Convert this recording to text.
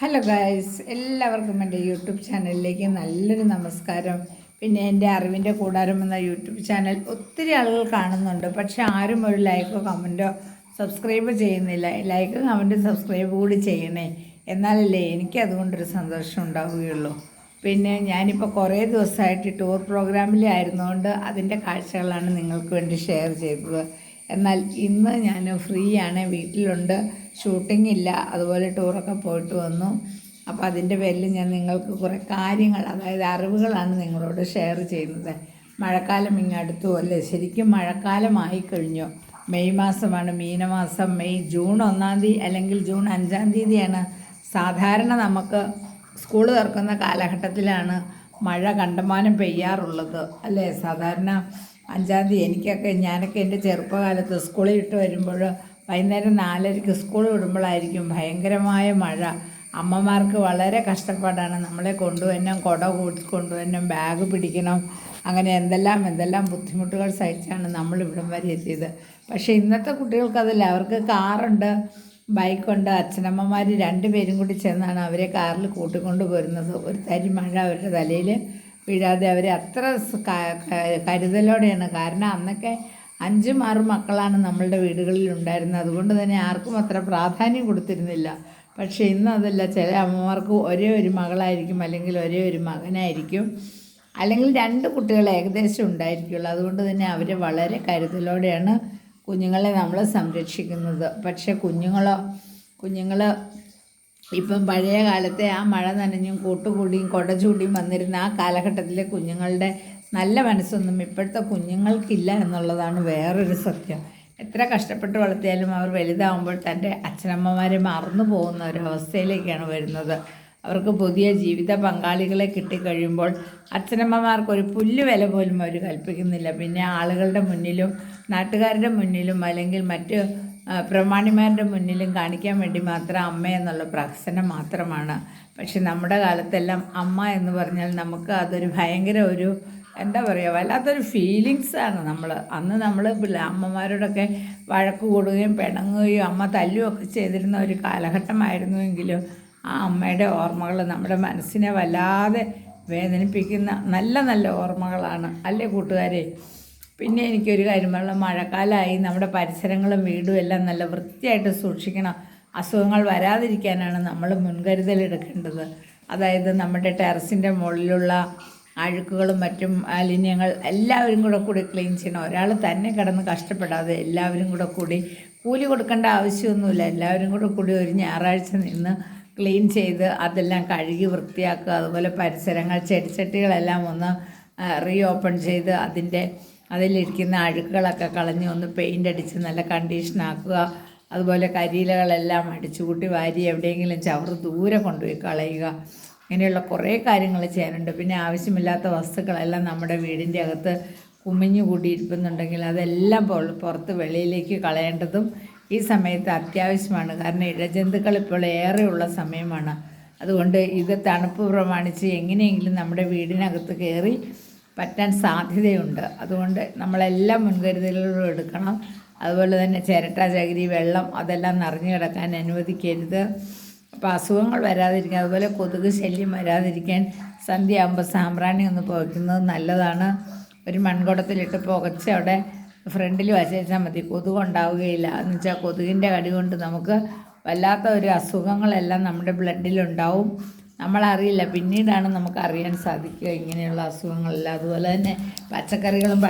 Hello guys എല്ലാവർക്കും എന്റെ YouTube ചാനലിലേക്ക് നല്ലൊരു നമസ്കാരം. പിന്നെ എന്റെ അറിവിന്റെ കൂടാരം എന്ന യൂട്യൂബ് ചാനൽ ഒത്തിരി ആളുകൾ കാണുന്നുണ്ട്. പക്ഷെ ആരും ഒരു ലൈക്കോ കമന്റോ സബ്സ്ക്രൈബ് ചെയ്യുന്നില്ല. ലൈക്ക് കമന്റും സബ്സ്ക്രൈബ് കൂടി ചെയ്യണേ. എന്നാലല്ലേ എനിക്ക് അതുകൊണ്ടൊരു സന്തോഷം ഉണ്ടാവുകയുള്ളൂ. പിന്നെ ഞാനിപ്പോൾ കുറേ ദിവസമായിട്ട് ടൂർ പ്രോഗ്രാമിലായിരുന്നുകൊണ്ട് അതിന്റെ കാഴ്ചകളാണ് നിങ്ങൾക്ക് വേണ്ടി ഷെയർ ചെയ്തത്. എന്നാൽ ഇന്ന് ഞാൻ ഫ്രീ ആണ് വീട്ടിലുണ്ട് ഷൂട്ടിംഗ് ഇല്ല അതുപോലെ ടൂറൊക്കെ പോയിട്ട് വന്നു. അപ്പോൾ അതിന്റെ പേരിൽ ഞാൻ നിങ്ങൾക്ക് കുറേ കാര്യങ്ങൾ അതായത് അറിവുകളാണ് നിങ്ങളോട് ഷെയർ ചെയ്യുന്നത്. മഴക്കാലം ഇങ്ങടുത്തു അല്ലേ? ശരിക്കും മഴക്കാലമായി കഴിഞ്ഞു. മെയ് മാസമാണ് മീനമാസം. മെയ് ജൂൺ ഒന്നാം തീയതി അല്ലെങ്കിൽ ജൂൺ അഞ്ചാം തീയതിയാണ്. സാധാരണ നമുക്ക് സ്കൂൾ തുറക്കുന്ന കാലഘട്ടത്തിലാണ് മഴ കണ്ടമാനം പെയ്യാറുള്ളത് അല്ലേ? സാധാരണ അഞ്ചാം തീയതി എനിക്കൊക്കെ ഞാനൊക്കെ എന്റെ ചെറുപ്പകാലത്ത് സ്കൂളിൽ ഇട്ട് വരുമ്പോൾ വൈകുന്നേരം നാലരയ്ക്ക് സ്കൂൾ വിടുമ്പോഴായിരിക്കും ഭയങ്കരമായ മഴ. അമ്മമാർക്ക് വളരെ കഷ്ടപ്പാടാണ്. നമ്മളെ കൊണ്ടുവരണം കുട കൂട്ടി കൊണ്ടുവരണം ബാഗ് പിടിക്കണം. അങ്ങനെ എന്തെല്ലാം എന്തെല്ലാം ബുദ്ധിമുട്ടുകൾ സഹിച്ചാണ് നമ്മൾ ഇവിടം വരെ എത്തിയത്. പക്ഷേ ഇന്നത്തെ കുട്ടികൾക്കതല്ല അവർക്ക് കാറുണ്ട് ബൈക്കുണ്ട്. അച്ഛനമ്മമാർ രണ്ടുപേരും കൂടി ചെന്നാണ് അവരെ കാറിൽ കൂട്ടിക്കൊണ്ട് പോരുന്നത്. ഒരു തരി മഴ അവരുടെ തലയിൽ. വീഴാതെ അവരെ അത്ര കരുതലോടെയാണ്. കാരണം അന്നൊക്കെ അഞ്ചും ആറും മക്കളാണ് നമ്മളുടെ വീടുകളിൽ ഉണ്ടായിരുന്നത്. അതുകൊണ്ട് തന്നെ ആർക്കും അത്ര പ്രാധാന്യം കൊടുത്തിരുന്നില്ല. പക്ഷേ ഇന്ന് അതല്ല. ചില അമ്മമാർക്ക് ഒരേ ഒരു മകളായിരിക്കും അല്ലെങ്കിൽ ഒരേ ഒരു മകനായിരിക്കും. അല്ലെങ്കിൽ രണ്ട് കുട്ടികൾ ഏകദേശം ഉണ്ടായിരിക്കുള്ളൂ. അതുകൊണ്ട് തന്നെ അവർ വളരെ കരുതലോടെയാണ് കുഞ്ഞുങ്ങളെ നമ്മൾ സംരക്ഷിക്കുന്നത്. പക്ഷേ കുഞ്ഞുങ്ങളോ കുഞ്ഞുങ്ങൾ ഇപ്പം പഴയ കാലത്തെ ആ മഴ നനഞ്ഞും കൂട്ടുകൂടിയും കൊട ചൂടിയും വന്നിരുന്ന ആ കാലഘട്ടത്തിലെ കുഞ്ഞുങ്ങളുടെ നല്ല മനസ്സൊന്നും ഇപ്പോഴത്തെ കുഞ്ഞുങ്ങൾക്കില്ല എന്നുള്ളതാണ് വേറൊരു സത്യം. എത്ര കഷ്ടപ്പെട്ട് വളർത്തിയാലും അവർ വലുതാവുമ്പോൾ തന്റെ അച്ഛനമ്മമാരെ മറന്നു പോകുന്ന ഒരു അവസ്ഥയിലേക്കാണ് വരുന്നത്. അവർക്ക് പുതിയ ജീവിത പങ്കാളികളെ കിട്ടിക്കഴിയുമ്പോൾ അച്ഛനമ്മമാർക്ക് ഒരു പുല്ല് വില പോലും അവർ കൽപ്പിക്കുന്നില്ല. പിന്നെ ആളുകളുടെ മുന്നിലും നാട്ടുകാരുടെ മുന്നിലും അല്ലെങ്കിൽ മറ്റ് പ്രമാണിമാരുടെ മുന്നിലും കാണിക്കാൻ വേണ്ടി മാത്രം അമ്മ എന്നുള്ള പ്രഹസനം മാത്രമാണ്. പക്ഷെ നമ്മുടെ കാലത്തെല്ലാം അമ്മ എന്ന് പറഞ്ഞാൽ നമുക്ക് അതൊരു ഭയങ്കര ഒരു എന്താ പറയുക വല്ലാത്തൊരു ഫീലിങ്സ് ആണ് നമ്മൾ അന്ന് നമ്മൾ അമ്മമാരോടൊക്കെ വഴക്ക് കൂടുകയും പിണങ്ങുകയും അമ്മ തല്ലുകയൊക്കെ ചെയ്തിരുന്ന ഒരു കാലഘട്ടമായിരുന്നുവെങ്കിലും ആ അമ്മയുടെ ഓർമ്മകൾ നമ്മുടെ മനസ്സിനെ വല്ലാതെ വേദനിപ്പിക്കുന്ന നല്ല നല്ല ഓർമ്മകളാണ്. അല്ലേ കൂട്ടുകാരെ? പിന്നെ എനിക്കൊരു കാര്യം പറയാം മഴക്കാലമായി നമ്മുടെ പരിസരങ്ങളും വീടും എല്ലാം നല്ല വൃത്തിയായിട്ട് സൂക്ഷിക്കണം. അസുഖങ്ങൾ വരാതിരിക്കാനാണ് നമ്മൾ മുൻകരുതൽ എടുക്കേണ്ടത്. അതായത് നമ്മുടെ ടെറസിന്റെ മുകളിലുള്ള അഴുക്കുകളും മറ്റും മാലിന്യങ്ങൾ എല്ലാവരും കൂടെ കൂടി ക്ലീൻ ചെയ്യണം. ഒരാൾ തന്നെ കിടന്ന് കഷ്ടപ്പെടാതെ എല്ലാവരും കൂടെ കൂടി കൂലി കൊടുക്കേണ്ട ആവശ്യമൊന്നുമില്ല. എല്ലാവരും കൂടെ കൂടി ഒരു ഞായറാഴ്ച നിന്ന് ക്ലീൻ ചെയ്ത് അതെല്ലാം കഴുകി വൃത്തിയാക്കുക. അതുപോലെ പരിസരങ്ങൾ ചെടിച്ചട്ടികളെല്ലാം ഒന്ന് റീ ഓപ്പൺ ചെയ്ത് അതിന്റെ അതിലിരിക്കുന്ന അഴുക്കുകളൊക്കെ കളഞ്ഞ് ഒന്ന് പെയിന്റ് അടിച്ച് നല്ല കണ്ടീഷനാക്കുക അതുപോലെ കരിയിലകളെല്ലാം അടിച്ചു കൂട്ടി വാരി എവിടെയെങ്കിലും ചവറ് ദൂരെ കൊണ്ടുപോയി കളയുക. ഇങ്ങനെയുള്ള കുറേ കാര്യങ്ങൾ ചെയ്യാനുണ്ട്. പിന്നെ ആവശ്യമില്ലാത്ത വസ്തുക്കളെല്ലാം നമ്മുടെ വീടിന്റെ അകത്ത് കുമിഞ്ഞു കൂടിയിരിക്കുന്നുണ്ടെങ്കിൽ അതെല്ലാം പുറത്ത് വെളിയിലേക്ക് കളയേണ്ടതും ഈ സമയത്ത് അത്യാവശ്യമാണ്. കാരണം ഇഴജന്തുക്കൾ ഇപ്പോൾ ഏറെയുള്ള സമയമാണ്. അതുകൊണ്ട് ഇത് തണുപ്പ് പ്രമാണിച്ച് എങ്ങനെയെങ്കിലും നമ്മുടെ വീടിനകത്ത് കയറി പറ്റാൻ സാധ്യതയുണ്ട്. അതുകൊണ്ട് നമ്മളെല്ലാം മുൻകരുതലുകളും എടുക്കണം. അതുപോലെ തന്നെ ചിരട്ട ചകിരി വെള്ളം അതെല്ലാം നിറഞ്ഞു കിടക്കാൻ അനുവദിക്കരുത്. അപ്പോൾ അസുഖങ്ങൾ വരാതിരിക്കാൻ അതുപോലെ കൊതുക് ശല്യം വരാതിരിക്കാൻ സന്ധ്യ ആകുമ്പോൾ സാമ്പ്രാണി ഒന്ന് പുകയ്ക്കുന്നത് നല്ലതാണ്. ഒരു മൺകുടത്തിലിട്ട് പുകച്ച് അവിടെ ഫ്രണ്ടിൽ വച്ചേച്ചാൽ മതി. കൊതുക് ഉണ്ടാവുകയില്ല. എന്ന് വെച്ചാൽ കൊതുകിന്റെ കടി കൊണ്ട് നമുക്ക് വല്ലാത്ത ഒരു അസുഖങ്ങളെല്ലാം നമ്മുടെ ബ്ലഡിലുണ്ടാവും നമ്മളറിയില്ല. പിന്നീടാണ് നമുക്ക് അറിയാൻ സാധിക്കുക ഇങ്ങനെയുള്ള അസുഖങ്ങളെല്ലാം. അതുപോലെ തന്നെ പച്ചക്കറികളും